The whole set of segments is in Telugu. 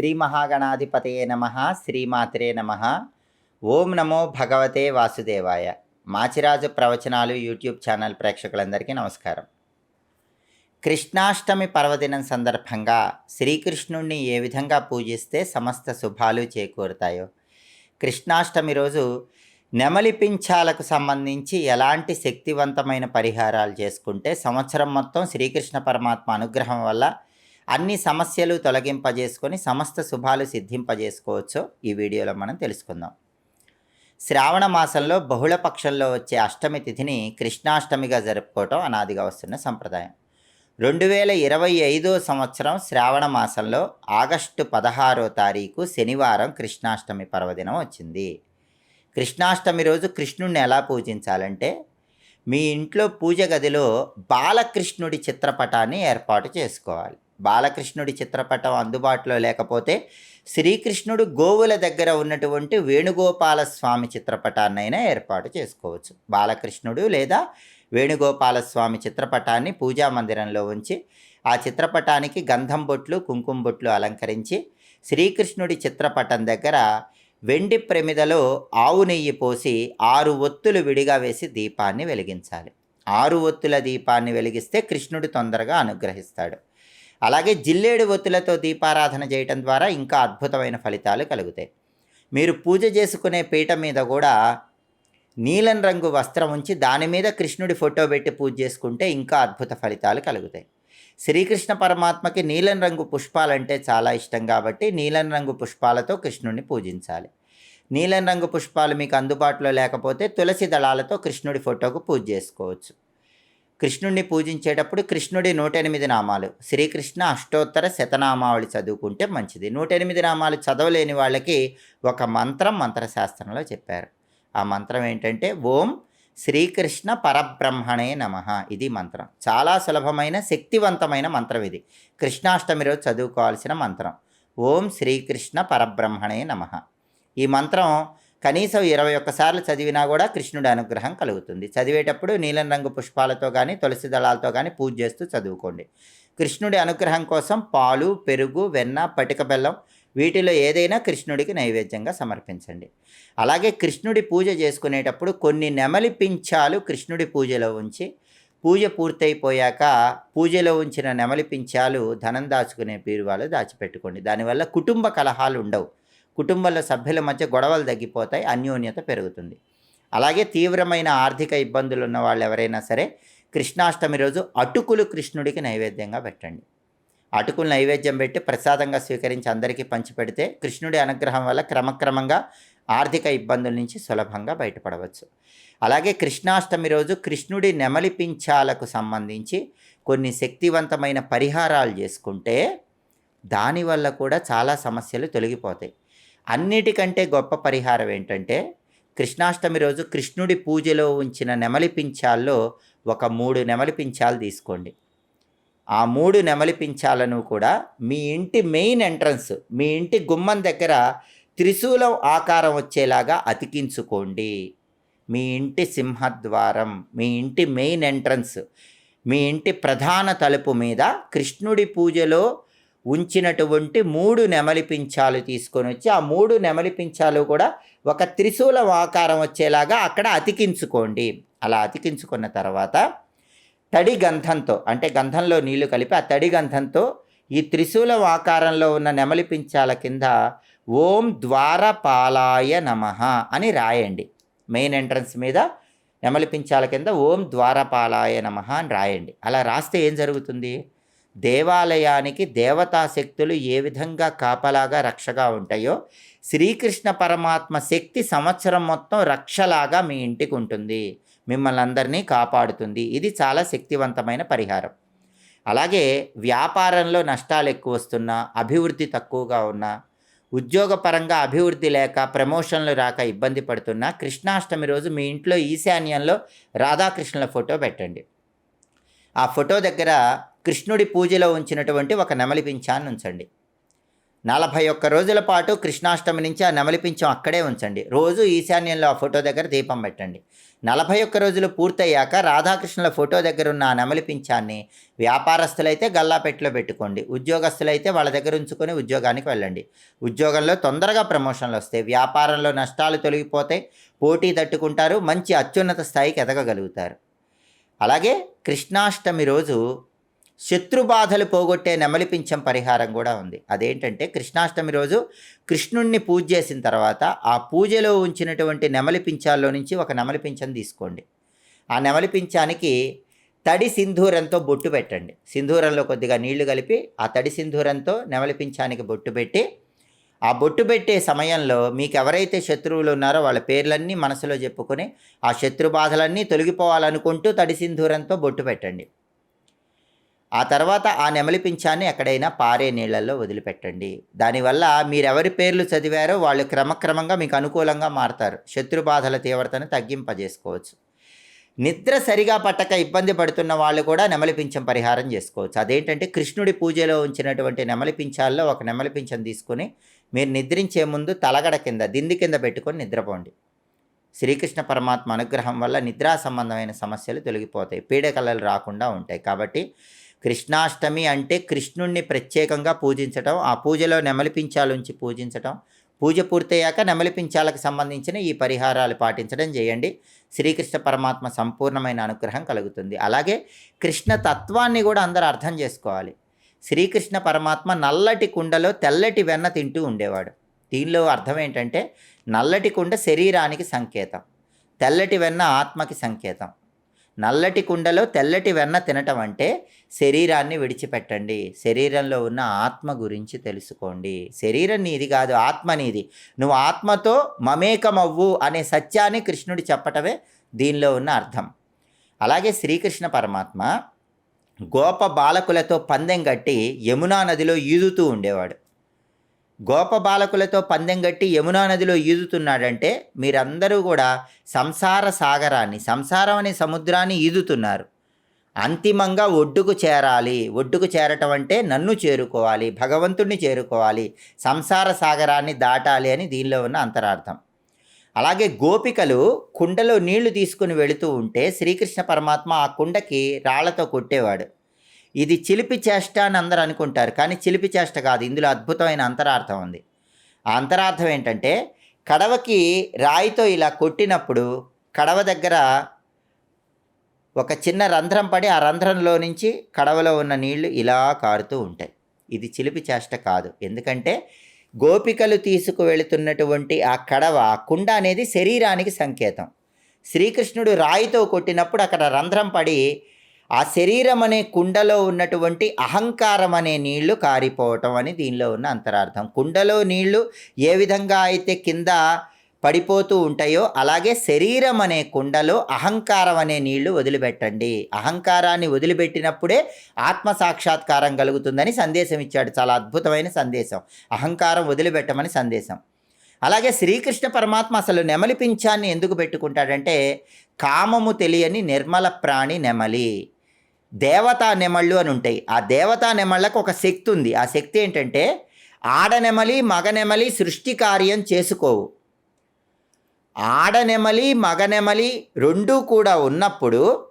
శ్రీ మహాగణాధిపతయే నమ శ్రీమాత్రే నమ. ఓం నమో భగవతే వాసుదేవాయ. మాచిరాజు ప్రవచనాలు యూట్యూబ్ ఛానల్ ప్రేక్షకులందరికీ నమస్కారం. కృష్ణాష్టమి పర్వదినం సందర్భంగా శ్రీకృష్ణుణ్ణి ఏ విధంగా పూజిస్తే సమస్త శుభాలు చేకూరుతాయో కృష్ణాష్టమి రోజు నెమలి పింఛాలకు సంబంధించి ఎలాంటి శక్తివంతమైన పరిహారాలు చేసుకుంటే సంవత్సరం మొత్తం శ్రీకృష్ణ పరమాత్మ అనుగ్రహం వల్ల అన్ని సమస్యలు తొలగింపజేసుకొని సమస్త శుభాలు సిద్ధింపజేసుకోవచ్చో. ఈ వీడియోలో మనం తెలుసుకుందాం. శ్రావణ మాసంలో బహుళ పక్షంలో వచ్చే అష్టమి తిథిని కృష్ణాష్టమిగా జరుపుకోవటం అనాదిగా వస్తున్న సంప్రదాయం. రెండు వేల ఇరవై ఐదో సంవత్సరం శ్రావణ మాసంలో ఆగస్టు పదహారో తారీఖు శనివారం కృష్ణాష్టమి పర్వదినం వచ్చింది. కృష్ణాష్టమి రోజు కృష్ణుణ్ణి ఎలా పూజించాలంటే మీ ఇంట్లో పూజ గదిలో బాలకృష్ణుడి చిత్రపటాన్ని ఏర్పాటు చేసుకోవాలి. బాలకృష్ణుడి చిత్రపటం అందుబాటులో లేకపోతే శ్రీకృష్ణుడు గోవుల దగ్గర ఉన్నటువంటి వేణుగోపాల స్వామి చిత్రపటాన్నైనా ఏర్పాటు చేసుకోవచ్చు. బాలకృష్ణుడు లేదా వేణుగోపాల స్వామి చిత్రపటాన్ని పూజా మందిరంలో ఉంచి ఆ చిత్రపటానికి గంధం బొట్లు కుంకుమ బొట్లు అలంకరించి శ్రీకృష్ణుడి చిత్రపటం దగ్గర వెండి ప్రమిదలో ఆవు నెయ్యి పోసి ఆరు ఒత్తులు విడిగా వేసి దీపాన్ని వెలిగించాలి. ఆరు ఒత్తుల దీపాన్ని వెలిగిస్తే కృష్ణుడు తొందరగా అనుగ్రహిస్తాడు. అలాగే జిల్లేడు ఒత్తులతో దీపారాధన చేయటం ద్వారా ఇంకా అద్భుతమైన ఫలితాలు కలుగుతాయి. మీరు పూజ చేసుకునే పీట మీద కూడా నీలం రంగు వస్త్రం ఉంచి దాని మీద కృష్ణుడి ఫోటో పెట్టి పూజ చేసుకుంటే ఇంకా అద్భుత ఫలితాలు కలుగుతాయి. శ్రీకృష్ణ పరమాత్మకి నీలం రంగు పుష్పాలంటే చాలా ఇష్టం కాబట్టి నీలం రంగు పుష్పాలతో కృష్ణుడిని పూజించాలి. నీలం రంగు పుష్పాలు మీకు అందుబాటులో లేకపోతే తులసి దళాలతో కృష్ణుడి ఫోటోకు పూజ చేసుకోవచ్చు. కృష్ణుడిని పూజించేటప్పుడు కృష్ణుడి నూట ఎనిమిది నామాలు. శ్రీకృష్ణ అష్టోత్తర శతనామావళి చదువుకుంటే మంచిది. నూట ఎనిమిది నామాలు చదవలేని వాళ్ళకి ఒక మంత్రం మంత్రశాస్త్రంలో చెప్పారు. ఆ మంత్రం ఏంటంటే ఓం శ్రీకృష్ణ పరబ్రహ్మణే నమ. ఇది మంత్రం. చాలా సులభమైన శక్తివంతమైన మంత్రం ఇది. కృష్ణాష్టమి రోజు చదువుకోవాల్సిన మంత్రం. ఓం శ్రీకృష్ణ పరబ్రహ్మణే నమ. ఈ మంత్రం కనీసం ఇరవై ఒక్కసార్లు చదివినా కూడా కృష్ణుడి అనుగ్రహం కలుగుతుంది. చదివేటప్పుడు నీలం రంగు పుష్పాలతో కానీ తులసి దళాలతో కానీ పూజ చేస్తూ చదువుకోండి. కృష్ణుడి అనుగ్రహం కోసం పాలు పెరుగు వెన్న పటిక బెల్లం వీటిలో ఏదైనా కృష్ణుడికి నైవేద్యంగా సమర్పించండి. అలాగే కృష్ణుడి పూజ చేసుకునేటప్పుడు కొన్ని నెమలి పింఛాలు కృష్ణుడి పూజలో ఉంచి పూజ పూర్తయిపోయాక పూజలో ఉంచిన నెమలి పింఛాలు ధనం దాచుకునే బీరువాలు దాచిపెట్టుకోండి. దానివల్ల కుటుంబ కలహాలు ఉండవు. కుటుంబంలో సభ్యుల మధ్య గొడవలు తగ్గిపోతాయి అన్యోన్యత పెరుగుతుంది. అలాగే తీవ్రమైన ఆర్థిక ఇబ్బందులు ఉన్న వాళ్ళు ఎవరైనా సరే కృష్ణాష్టమి రోజు అటుకులు కృష్ణుడికి నైవేద్యంగా పెట్టండి. అటుకులు నైవేద్యం పెట్టి ప్రసాదంగా స్వీకరించి అందరికీ పంచిపెడితే కృష్ణుడి అనుగ్రహం వల్ల క్రమక్రమంగా ఆర్థిక ఇబ్బందుల నుంచి సులభంగా బయటపడవచ్చు. అలాగే కృష్ణాష్టమి రోజు కృష్ణుడి నెమలి పింఛాలకు సంబంధించి కొన్ని శక్తివంతమైన పరిహారాలు చేసుకుంటే దానివల్ల కూడా చాలా సమస్యలు తొలగిపోతాయి. అన్నిటికంటే గొప్ప పరిహారం ఏంటంటే కృష్ణాష్టమి రోజు కృష్ణుడి పూజలో ఉంచిన నెమలి పింఛాల్లో ఒక మూడు నెమలి పింఛాలు తీసుకోండి. ఆ మూడు నెమలి పింఛాలను కూడా మీ ఇంటి మెయిన్ ఎంట్రన్స్ మీ ఇంటి గుమ్మం దగ్గర త్రిశూలం ఆకారం వచ్చేలాగా అతికించుకోండి. మీ ఇంటి సింహద్వారం మీ ఇంటి మెయిన్ ఎంట్రన్స్ మీ ఇంటి ప్రధాన తలుపు మీద కృష్ణుడి పూజలో ఉంచినటువంటి మూడు నెమలి పింఛాలు తీసుకొని వచ్చి ఆ మూడు నెమలి పింఛాలు కూడా ఒక త్రిశూలం ఆకారం వచ్చేలాగా అక్కడ అతికించుకోండి. అలా అతికించుకున్న తర్వాత తడి గంధంతో అంటే గంధంలో నీళ్ళు కలిపి ఆ తడి గంధంతో ఈ త్రిశూలం ఆకారంలో ఉన్న నెమలి పింఛాల కింద ఓం ద్వారపాలాయ నమ అని రాయండి. మెయిన్ ఎంట్రన్స్ మీద నెమలి పింఛాల కింద ఓం ద్వారపాలాయ నమ అని రాయండి. అలా రాస్తే ఏం జరుగుతుంది? దేవాలయానికి దేవతా శక్తులు ఏ విధంగా కాపలాగా రక్షగా ఉంటాయో శ్రీకృష్ణ పరమాత్మ శక్తి సంవత్సరం మొత్తం రక్షలాగా మీ ఇంటికి ఉంటుంది. మిమ్మల్ని అందరినీ కాపాడుతుంది. ఇది చాలా శక్తివంతమైన పరిహారం. అలాగే వ్యాపారంలో నష్టాలు ఎక్కువ వస్తున్నా అభివృద్ధి తక్కువగా ఉన్నా ఉద్యోగపరంగా అభివృద్ధి లేక ప్రమోషన్లు రాక ఇబ్బంది పడుతున్నా కృష్ణాష్టమి రోజు మీ ఇంట్లో ఈశాన్యంలో రాధాకృష్ణుల ఫోటో పెట్టండి. ఆ ఫోటో దగ్గర కృష్ణుడి పూజలో ఉంచినటువంటి ఒక నెమలి పింఛాన్ని ఉంచండి. నలభై ఒక్క రోజుల పాటు కృష్ణాష్టమి నుంచి ఆ నెమలి పింఛం అక్కడే ఉంచండి. రోజు ఈశాన్యంలో ఆ ఫోటో దగ్గర దీపం పెట్టండి. నలభై ఒక్క రోజులు పూర్తయ్యాక రాధాకృష్ణుల ఫోటో దగ్గర ఉన్న ఆ నెమలి పింఛాన్ని వ్యాపారస్తులైతే గల్లాపెట్టిలో పెట్టుకోండి. ఉద్యోగస్తులైతే వాళ్ళ దగ్గర ఉంచుకొని ఉద్యోగానికి వెళ్ళండి. ఉద్యోగంలో తొందరగా ప్రమోషన్లు వస్తాయి. వ్యాపారంలో నష్టాలు తొలగిపోతాయి. పోటీ తట్టుకుంటారు. మంచి అత్యున్నత స్థాయికి ఎదగగలుగుతారు. అలాగే కృష్ణాష్టమి రోజు శత్రుబాధలు పోగొట్టే నెమలి పింఛం పరిహారం కూడా ఉంది. అదేంటంటే కృష్ణాష్టమి రోజు కృష్ణుణ్ణి పూజ చేసిన తర్వాత ఆ పూజలో ఉంచినటువంటి నెమలి పింఛాల్లో నుంచి ఒక నెమలి పింఛం తీసుకోండి. ఆ నెమలిపించానికి తడి సింధూరంతో బొట్టు పెట్టండి. సింధూరంలో కొద్దిగా నీళ్ళు కలిపి ఆ తడి సింధూరంతో నెమలి పింఛానికి బొట్టు పెట్టి ఆ బొట్టు పెట్టే సమయంలో మీకు ఎవరైతే శత్రువులు ఉన్నారో వాళ్ళ పేర్లన్నీ మనసులో చెప్పుకొని ఆ శత్రు బాధలన్నీ తొలగిపోవాలనుకుంటూ తడి సింధూరంతో బొట్టు పెట్టండి. ఆ తర్వాత ఆ నెమలి పింఛాన్ని ఎక్కడైనా పారే నీళ్ళల్లో వదిలిపెట్టండి. దానివల్ల మీరెవరి పేర్లు చదివారో వాళ్ళు క్రమక్రమంగా మీకు అనుకూలంగా మారతారు. శత్రు బాధల తీవ్రతను తగ్గింపజేసుకోవచ్చు. నిద్ర సరిగా పట్టక ఇబ్బంది పడుతున్న వాళ్ళు కూడా నెమలి పింఛం పరిహారం చేసుకోవచ్చు. అదేంటంటే కృష్ణుడి పూజలో ఉంచినటువంటి నెమలి పింఛాల్లో ఒక నెమలి పింఛం తీసుకుని మీరు నిద్రించే ముందు తలగడ కింద దిండి కింద పెట్టుకొని నిద్రపోండి. శ్రీకృష్ణ పరమాత్మ అనుగ్రహం వల్ల నిద్రా సంబంధమైన సమస్యలు తొలగిపోతాయి. పీడకలలు రాకుండా ఉంటాయి. కాబట్టి కృష్ణాష్టమి అంటే కృష్ణుణ్ణి ప్రత్యేకంగా పూజించటం ఆ పూజలో నెమలిపించాలుంచి పూజించటం పూజ పూర్తయ్యాక నెమలిపించాలకు సంబంధించిన ఈ పరిహారాలు పాటించడం చేయండి. శ్రీకృష్ణ పరమాత్మ సంపూర్ణమైన అనుగ్రహం కలుగుతుంది. అలాగే కృష్ణ తత్వాన్ని కూడా అందరూ అర్థం చేసుకోవాలి. శ్రీకృష్ణ పరమాత్మ నల్లటి కుండలో తెల్లటి వెన్న తింటూ ఉండేవాడు. దీనిలో అర్థం ఏంటంటే నల్లటి కుండ శరీరానికి సంకేతం తెల్లటి వెన్న ఆత్మకి సంకేతం. నల్లటి కుండలో తెల్లటి వెన్న తినటం అంటే శరీరాన్ని విడిచిపెట్టండి. శరీరంలో ఉన్న ఆత్మ గురించి తెలుసుకోండి. శరీరం నీది కాదు ఆత్మ నీది. నువ్వు ఆత్మతో మమేకమవ్వు అనే సత్యాన్ని కృష్ణుడు చెప్పటమే దీనిలో ఉన్న అర్థం. అలాగే శ్రీకృష్ణ పరమాత్మ గోప బాలకులతో పందెం కట్టి యమునా నదిలో ఈదుతూ ఉండేవాడు. గోప బాలకులతో పందెం కట్టి యమునా నదిలో ఈదుతున్నాడంటే మీరందరూ కూడా సంసార సాగరాన్ని సంసారం అనే సముద్రాన్ని ఈదుతున్నారు. అంతిమంగా ఒడ్డుకు చేరాలి. ఒడ్డుకు చేరటం అంటే నన్ను చేరుకోవాలి భగవంతుణ్ణి చేరుకోవాలి సంసార సాగరాన్ని దాటాలి అని దీనిలో ఉన్న అంతరార్థం. అలాగే గోపికలు కుండలో నీళ్ళు తీసుకుని వెళుతూ ఉంటే శ్రీకృష్ణ పరమాత్మ ఆ కుండకి రాళ్ళతో కొట్టేవాడు. ఇది చిలిపి చేష్ట అని అందరూ అనుకుంటారు కానీ చిలిపి చేష్ట కాదు. ఇందులో అద్భుతమైన అంతరార్థం ఉంది. ఆ అంతరార్థం ఏంటంటే కడవకి రాయితో ఇలా కొట్టినప్పుడు కడవ దగ్గర ఒక చిన్న రంధ్రం పడి ఆ రంధ్రంలో నుంచి కడవలో ఉన్న నీళ్ళు ఇలా కారుతూ ఉంటాయి. ఇది చిలిపి చేష్ట కాదు. ఎందుకంటే గోపికలు తీసుకువెళుతున్నటువంటి ఆ కడవ ఆ కుండ అనేది శరీరానికి సంకేతం. శ్రీకృష్ణుడు రాయితో కొట్టినప్పుడు అక్కడ రంధ్రం పడి ఆ శరీరం అనే కుండలో ఉన్నటువంటి అహంకారం అనే నీళ్ళు కారిపోవటం అని దీనిలో ఉన్న అంతరార్థం. కుండలో నీళ్ళు ఏ విధంగా అయితే కింద పడిపోతూ ఉంటాయో అలాగే శరీరం అనే కుండలో అహంకారం అనే నీళ్ళు వదిలిపెట్టండి. అహంకారాన్ని వదిలిపెట్టినప్పుడే ఆత్మ సాక్షాత్కారం కలుగుతుందని సందేశం ఇచ్చాడు. చాలా అద్భుతమైన సందేశం. అహంకారం వదిలిపెట్టమని సందేశం. అలాగే శ్రీకృష్ణ పరమాత్మ అసలు నెమలి పింఛాన్ని ఎందుకు పెట్టుకుంటాడంటే కామము తెలియని నిర్మల ప్రాణి నెమలి. దేవతా నెమళ్ళు అని ఉంటాయి. ఆ దేవతా నెమళ్ళకు ఒక శక్తి ఉంది. ఆ శక్తి ఏంటంటే ఆడనెమలి మగనెమలి సృష్టి కార్యం చేసుకోవు. ఆడనెమలి మగనెమలి రెండూ కూడా ఉన్నప్పుడు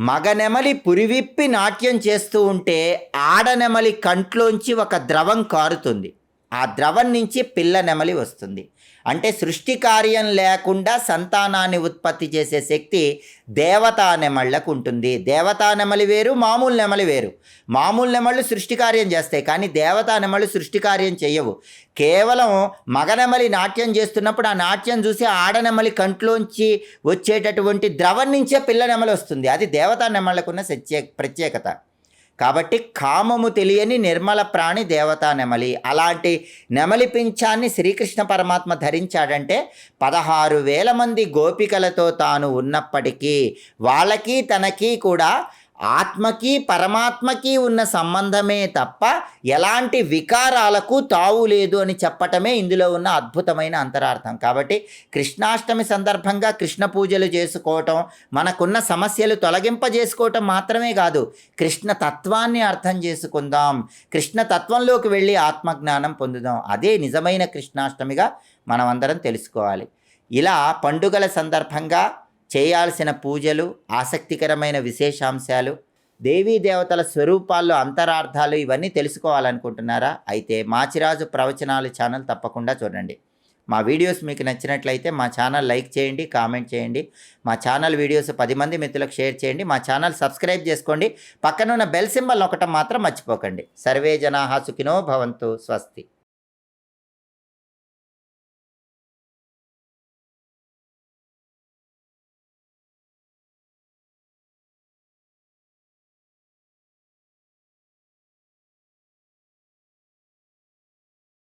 మగనెమలి పురివిప్పి నాట్యం చేస్తూ ఉంటే ఆడనెమలి కంట్లోంచి ఒక ద్రవం కారుతుంది. ఆ ద్రవం నుంచి పిల్ల నెమలి వస్తుంది. అంటే సృష్టి కార్యం లేకుండా సంతానాన్ని ఉత్పత్తి చేసే శక్తి దేవతా నెమళ్ళకు ఉంటుంది. దేవతా నెమలి వేరు మామూలు నెమలి వేరు. మామూలు నెమళ్ళు సృష్టి కార్యం చేస్తాయి కానీ దేవతా నెమళ్ళు సృష్టి కార్యం చేయవు కేవలం మగనెమలి నాట్యం చేస్తున్నప్పుడు ఆ నాట్యం చూసి ఆడనెమలి కంట్లోంచి వచ్చేటటువంటి ద్రవం నుంచే పిల్ల నెమలి వస్తుంది. అది దేవతా నెమళ్ళకున్న సత్యే ప్రత్యేకత. కాబట్టి కామము తెలియని నిర్మల ప్రాణి దేవతా నెమలి. అలాంటి నెమలి పింఛాన్ని శ్రీకృష్ణ పరమాత్మ ధరించాడంటే పదహారు వేల మంది గోపికలతో తాను ఉన్నప్పటికీ వాళ్ళకి తనకి కూడా ఆత్మకి పరమాత్మకి ఉన్న సంబంధమే తప్ప ఎలాంటి వికారాలకు తావు లేదు అని చెప్పటమే ఇందులో ఉన్న అద్భుతమైన అంతరార్థం. కాబట్టి కృష్ణాష్టమి సందర్భంగా కృష్ణ పూజలు చేసుకోవటం మనకున్న సమస్యలు తొలగింపజేసుకోవటం మాత్రమే కాదు కృష్ణ తత్వాన్ని అర్థం చేసుకుందాం కృష్ణ తత్వంలోకి వెళ్ళి ఆత్మజ్ఞానం పొందుదాం. అదే నిజమైన కృష్ణాష్టమిగా మనమందరం తెలుసుకోవాలి. ఇలా పండుగల సందర్భంగా చేయాల్సిన పూజలు ఆసక్తికరమైన విశేషాంశాలు దేవీ దేవతల స్వరూపాల్లో అంతరార్థాలు ఇవన్నీ తెలుసుకోవాలనుకుంటున్నారా? అయితే మాచిరాజు ప్రవచనాలు ఛానల్ తప్పకుండా చూడండి. మా వీడియోస్ మీకు నచ్చినట్లయితే మా ఛానల్ లైక్ చేయండి కామెంట్ చేయండి. మా ఛానల్ వీడియోస్ పది మంది మిత్రులకు షేర్ చేయండి. మా ఛానల్ సబ్స్క్రైబ్ చేసుకోండి. పక్కనున్న బెల్ సింబల్ ఒకటం మాత్రం మర్చిపోకండి. సర్వే జనాహా సుఖినో భవంతు. స్వస్తి.